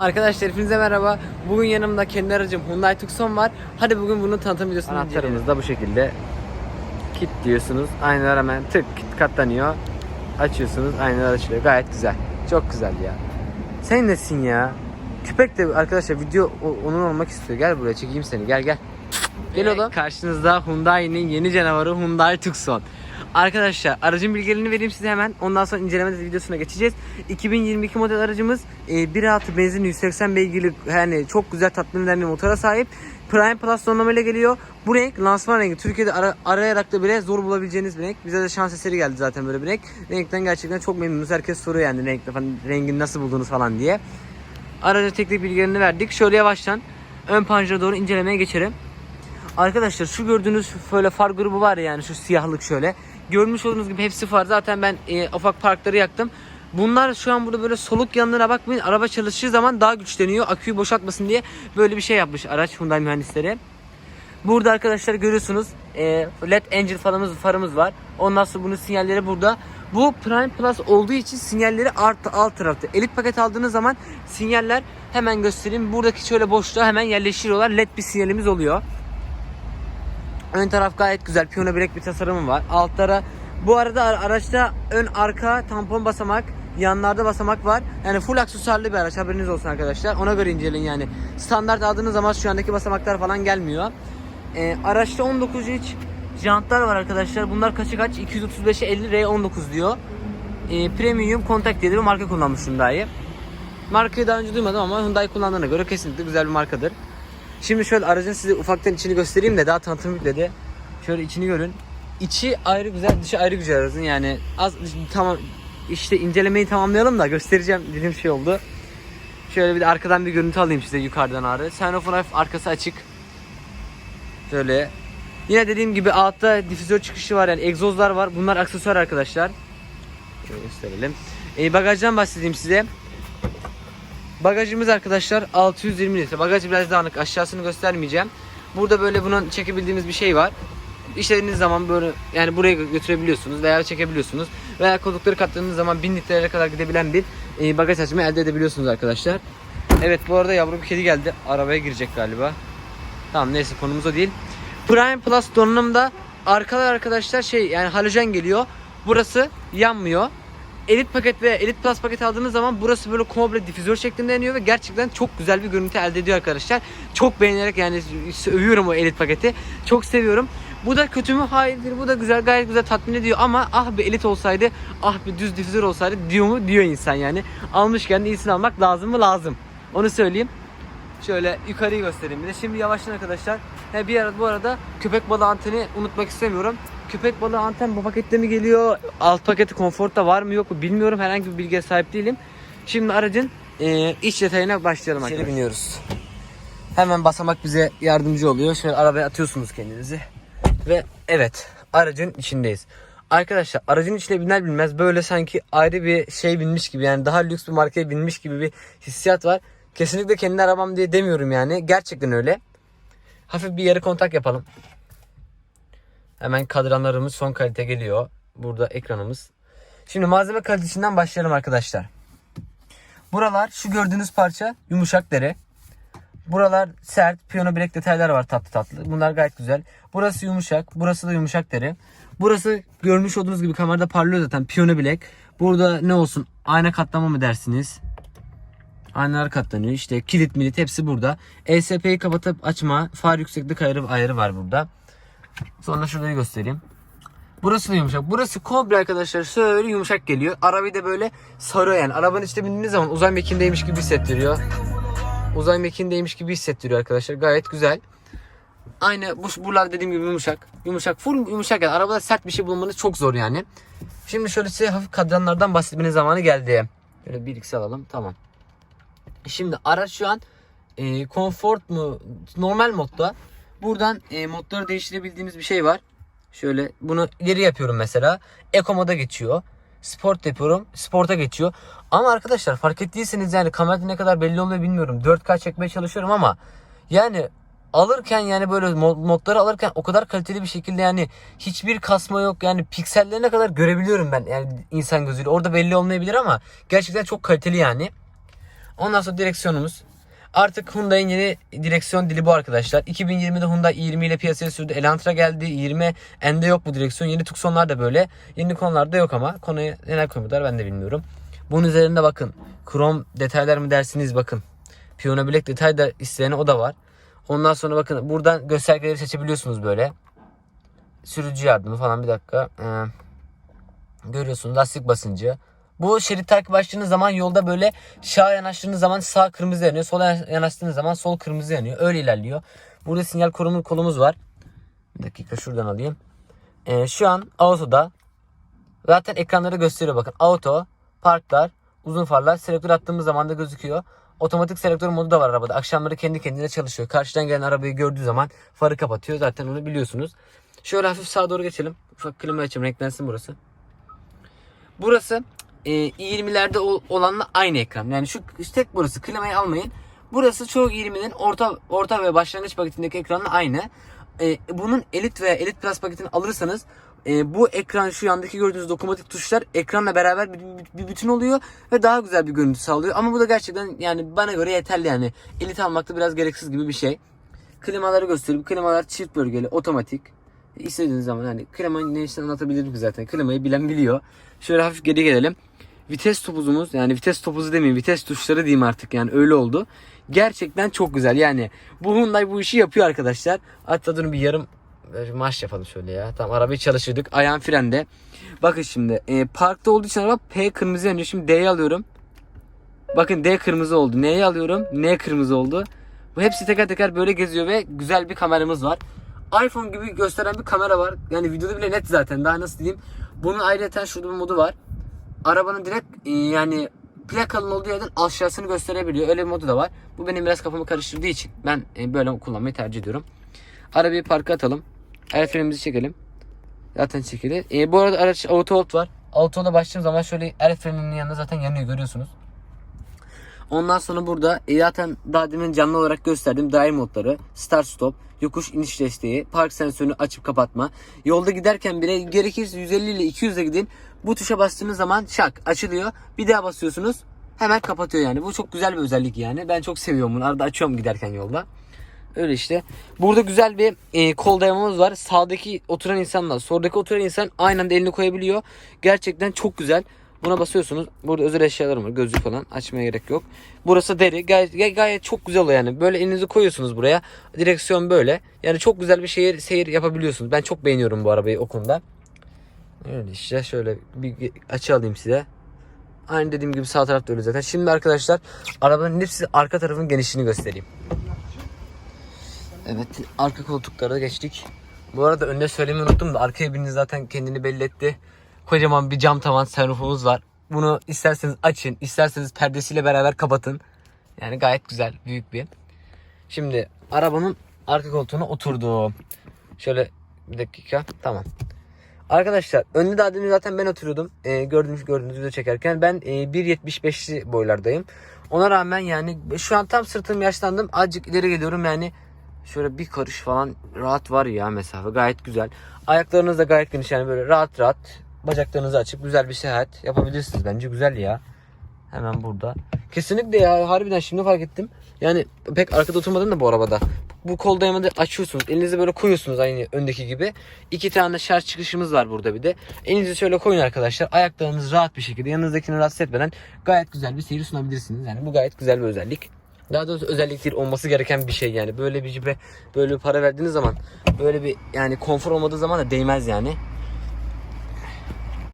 Arkadaşlar hepinize merhaba. Bugün yanımda kendi aracım Hyundai Tucson var. Hadi bugün bunu tanıtım videosunu Anahtarımız da bu şekilde. Kit diyorsunuz. Aynalar hemen tık kit katlanıyor. Açıyorsunuz aynalar açılıyor. Gayet güzel. Çok güzel ya. Sen nesin ya? Köpek de arkadaşlar video onun olmak istiyor. Gel buraya çekeyim seni. Gel gel. Gel oğlum. Karşınızda Hyundai'nin yeni canavarı Hyundai Tucson. Arkadaşlar aracın bilgilerini vereyim size hemen. Ondan sonra inceleme videosuna geçeceğiz. 2022 model aracımız e, 1.6 benzin 180 beygirlik yani çok güzel tatmin eden bir motora sahip. Prime Plus donanımıyla geliyor. Bu renk lansman rengi. Türkiye'de ara- arayarak da bile zor bulabileceğiniz bir renk. Bize de şans eseri geldi zaten böyle bir renk. Renkten gerçekten çok memnunuz. Herkes soruyor yani falan, rengini nasıl buldunuz falan diye. Aracın teknik bilgilerini verdik. Şöyle yavaştan ön panjura doğru incelemeye geçelim. Arkadaşlar şu gördüğünüz böyle far grubu var ya yani şu siyahlık şöyle. Görmüş olduğunuz gibi hepsi far. Zaten ben e, ufak parkları yaktım. Bunlar şu an burada böyle soluk yanlarına bakmayın. Araba çalıştığı zaman daha güçleniyor. Aküyü boşaltmasın diye böyle bir şey yapmış araç Hyundai mühendisleri. Burada arkadaşlar görüyorsunuz e, LED angel farımız, farımız var. Ondan sonra bunun sinyalleri burada. Bu Prime Plus olduğu için sinyalleri alt, alt tarafta. Elit paket aldığınız zaman sinyaller hemen göstereyim. Buradaki şöyle boşluğa hemen yerleştiriyorlar. LED bir sinyalimiz oluyor. Ön taraf gayet güzel. Piyano bilek bir tasarımı var. Altlara bu arada ara- araçta ön arka tampon basamak, yanlarda basamak var. Yani full aksesuarlı bir araç haberiniz olsun arkadaşlar. Ona göre inceleyin yani. Standart aldığınız zaman şu andaki basamaklar falan gelmiyor. Ee, araçta 19 inç jantlar var arkadaşlar. Bunlar kaçı kaç? 235'e 50 R19 diyor. Ee, premium kontak diye bir marka kullanmış Hyundai. Markayı daha önce duymadım ama Hyundai kullandığına göre kesinlikle güzel bir markadır. Şimdi şöyle aracın size ufaktan içini göstereyim de daha tanıtım yükledi. Şöyle içini görün. İçi ayrı güzel, dışı ayrı güzel aracın yani. Az tamam işte incelemeyi tamamlayalım da göstereceğim dilim şey oldu. Şöyle bir de arkadan bir görüntü alayım size yukarıdan ağrı. Sunroof hafif arkası açık. Şöyle. Yine dediğim gibi altta difüzör çıkışı var yani egzozlar var. Bunlar aksesuar arkadaşlar. Şöyle gösterelim. E, bagajdan bahsedeyim size. Bagajımız arkadaşlar 620 litre. Bagaj biraz dağınık. Aşağısını göstermeyeceğim. Burada böyle bunun çekebildiğimiz bir şey var. İşlediğiniz zaman böyle yani buraya götürebiliyorsunuz veya çekebiliyorsunuz. Veya koltukları kattığınız zaman 1000 litrelere kadar gidebilen bir e, bagaj hacmi elde edebiliyorsunuz arkadaşlar. Evet bu arada yavru bir kedi geldi. Arabaya girecek galiba. Tamam neyse konumuz o değil. Prime Plus donanımda arkalar arkadaşlar şey yani halojen geliyor. Burası yanmıyor. Elit paket ve Elit Plus paket aldığınız zaman burası böyle komple difüzör şeklinde yanıyor ve gerçekten çok güzel bir görüntü elde ediyor arkadaşlar. Çok beğenerek yani övüyorum o Elit paketi. Çok seviyorum. Bu da kötü mü? Hayır. Bu da güzel. Gayet güzel tatmin ediyor ama ah bir elit olsaydı, ah bir düz difüzör olsaydı diyor mu? Diyor insan yani. Almışken de iyisini almak lazım mı? Lazım. Onu söyleyeyim. Şöyle yukarıyı göstereyim bir de. Şimdi yavaştan arkadaşlar. He bir arada bu arada köpek balığı anteni unutmak istemiyorum. Köpek balığı anten bu pakette mi geliyor? Alt paketi konforta var mı yok mu bilmiyorum. Herhangi bir bilgiye sahip değilim. Şimdi aracın e, iç detayına başlayalım arkadaşlar. biniyoruz. Hemen basamak bize yardımcı oluyor. Şöyle arabaya atıyorsunuz kendinizi. Ve evet aracın içindeyiz. Arkadaşlar aracın içine biner bilmez böyle sanki ayrı bir şey binmiş gibi yani daha lüks bir markaya binmiş gibi bir hissiyat var. Kesinlikle kendi arabam diye demiyorum yani. Gerçekten öyle. Hafif bir yarı kontak yapalım. Hemen kadranlarımız son kalite geliyor. Burada ekranımız. Şimdi malzeme kalitesinden başlayalım arkadaşlar. Buralar şu gördüğünüz parça yumuşak deri. Buralar sert, piyano bilek detaylar var tatlı tatlı. Bunlar gayet güzel. Burası yumuşak, burası da yumuşak deri. Burası görmüş olduğunuz gibi kamerada parlıyor zaten piyano bilek. Burada ne olsun? Ayna katlama mı dersiniz? Aynalar katlanıyor. İşte kilit milit hepsi burada. ESP'yi kapatıp açma, far yükseklik ayarı, ayarı var burada. Sonra şurayı göstereyim. Burası da yumuşak. Burası komple arkadaşlar şöyle yumuşak geliyor. Arabayı da böyle sarıyor yani. Arabanın içinde bindiğiniz zaman uzay mekiğindeymiş gibi hissettiriyor. Uzay mekiğindeymiş gibi hissettiriyor arkadaşlar. Gayet güzel. Aynı bu buralar dediğim gibi yumuşak. Yumuşak full yumuşak yani. Arabada sert bir şey bulmanız çok zor yani. Şimdi şöyle size hafif kadranlardan bahsetmenin zamanı geldi. Böyle bir ikisi alalım. Tamam. Şimdi araç şu an e, comfort mu normal modda. Buradan e, modları değiştirebildiğimiz bir şey var. Şöyle bunu ileri yapıyorum mesela. Eco moda geçiyor. Sport yapıyorum. Sporta geçiyor. Ama arkadaşlar fark ettiyseniz yani kamerada ne kadar belli oluyor bilmiyorum. 4K çekmeye çalışıyorum ama yani alırken yani böyle mod- modları alırken o kadar kaliteli bir şekilde yani hiçbir kasma yok. Yani piksellerine kadar görebiliyorum ben yani insan gözüyle. Orada belli olmayabilir ama gerçekten çok kaliteli yani. Ondan sonra direksiyonumuz. Artık Hyundai'nin yeni direksiyon dili bu arkadaşlar. 2020'de Hyundai 20 ile piyasaya sürdü. Elantra geldi. 20 N'de yok bu direksiyon. Yeni Tucson'lar da böyle. Yeni konularda yok ama konuyu neler koymadılar ben de bilmiyorum. Bunun üzerinde bakın. Krom detaylar mı dersiniz bakın. Piyano Black detay da isteyene o da var. Ondan sonra bakın buradan göstergeleri seçebiliyorsunuz böyle. Sürücü yardımı falan bir dakika. Ee, görüyorsunuz lastik basıncı. Bu şerit takip açtığınız zaman yolda böyle sağa yanaştığınız zaman sağ kırmızı yanıyor. Sola yanaştığınız zaman sol kırmızı yanıyor. Öyle ilerliyor. Burada sinyal koruma kolumuz var. Bir dakika şuradan alayım. Ee, şu an autoda zaten ekranları gösteriyor bakın. Auto, parklar, uzun farlar. Selektör attığımız zaman da gözüküyor. Otomatik selektör modu da var arabada. Akşamları kendi kendine çalışıyor. Karşıdan gelen arabayı gördüğü zaman farı kapatıyor. Zaten onu biliyorsunuz. Şöyle hafif sağa doğru geçelim. Ufak klima açayım. Renklensin burası. Burası e, i20'lerde ol- olanla aynı ekran. Yani şu tek burası. Klimayı almayın. Burası çoğu i20'nin orta orta ve başlangıç paketindeki ekranla aynı. E, bunun Elite veya Elite Plus paketini alırsanız e, bu ekran şu yandaki gördüğünüz dokunmatik tuşlar ekranla beraber bir, bütün oluyor ve daha güzel bir görüntü sağlıyor. Ama bu da gerçekten yani bana göre yeterli yani. Elite almakta biraz gereksiz gibi bir şey. Klimaları göstereyim. Klimalar çift bölgeli, otomatik. İstediğiniz zaman hani klimayı ne işten anlatabilirim zaten. Klimayı bilen biliyor. Şöyle hafif geri gelelim. Vites topuzumuz yani vites topuzu demeyeyim vites tuşları diyeyim artık yani öyle oldu. Gerçekten çok güzel yani bu Hyundai bu işi yapıyor arkadaşlar. Hatta durun bir yarım bir marş yapalım şöyle ya. Tamam arabayı çalıştırdık. Ayağım frende. Bakın şimdi e, parkta olduğu için araba P kırmızı yanıyor. Şimdi D'yi alıyorum. Bakın D kırmızı oldu. N'yi alıyorum. N kırmızı oldu. Bu hepsi teker teker böyle geziyor ve güzel bir kameramız var. iPhone gibi gösteren bir kamera var. Yani videoda bile net zaten. Daha nasıl diyeyim. Bunun ayrıca şurada bir modu var. Arabanın direkt e, yani plakanın olduğu yerden aşağısını gösterebiliyor. Öyle bir modu da var. Bu benim biraz kafamı karıştırdığı için ben e, böyle kullanmayı tercih ediyorum. Arabayı parka atalım. El frenimizi çekelim. Zaten çekili. E, bu arada araç auto hold var. Auto hold'a başladığım zaman şöyle el freninin yanında zaten yanıyor görüyorsunuz. Ondan sonra burada e, zaten daha demin canlı olarak gösterdiğim daim modları, start stop, yokuş iniş desteği, park sensörünü açıp kapatma. Yolda giderken bile gerekirse 150 ile 200 ile gidin. Bu tuşa bastığınız zaman şak açılıyor. Bir daha basıyorsunuz hemen kapatıyor yani. Bu çok güzel bir özellik yani. Ben çok seviyorum bunu. Arada açıyorum giderken yolda. Öyle işte. Burada güzel bir e, kol dayamamız var. Sağdaki oturan insanla soldaki oturan insan aynı anda elini koyabiliyor. Gerçekten çok güzel. Buna basıyorsunuz. Burada özel eşyalarım var. Gözlük falan. Açmaya gerek yok. Burası deri. Gayet, gay- gayet çok güzel oluyor yani. Böyle elinizi koyuyorsunuz buraya. Direksiyon böyle. Yani çok güzel bir şehir seyir yapabiliyorsunuz. Ben çok beğeniyorum bu arabayı o konuda. Öyle işte. Şöyle bir açı alayım size. Aynı dediğim gibi sağ tarafta öyle zaten. Şimdi arkadaşlar arabanın hepsi arka tarafın genişliğini göstereyim. Evet arka koltuklara geçtik. Bu arada önde söylemeyi unuttum da arkaya biriniz zaten kendini belli etti. Kocaman bir cam tavan sunroofumuz var. Bunu isterseniz açın, isterseniz perdesiyle beraber kapatın. Yani gayet güzel, büyük bir. Şimdi arabanın arka koltuğuna oturdum. Şöyle bir dakika, tamam. Arkadaşlar önde daha demin zaten ben oturuyordum. Ee, gördüğünüz gördüğünüz video çekerken ben e, 1.75'li boylardayım. Ona rağmen yani şu an tam sırtım yaşlandım. Azıcık ileri geliyorum yani şöyle bir karış falan rahat var ya mesafe gayet güzel. Ayaklarınız da gayet geniş yani böyle rahat rahat bacaklarınızı açıp güzel bir seyahat yapabilirsiniz. Bence güzel ya. Hemen burada. Kesinlikle ya harbiden şimdi fark ettim. Yani pek arkada oturmadım da bu arabada. Bu kol dayamanı açıyorsunuz. Elinizi böyle koyuyorsunuz aynı öndeki gibi. İki tane şarj çıkışımız var burada bir de. Elinizi şöyle koyun arkadaşlar. Ayaklarınız rahat bir şekilde yanınızdakini rahatsız etmeden gayet güzel bir seyir sunabilirsiniz. Yani bu gayet güzel bir özellik. Daha doğrusu özellik değil olması gereken bir şey yani. Böyle bir cibre böyle bir para verdiğiniz zaman böyle bir yani konfor olmadığı zaman da değmez yani.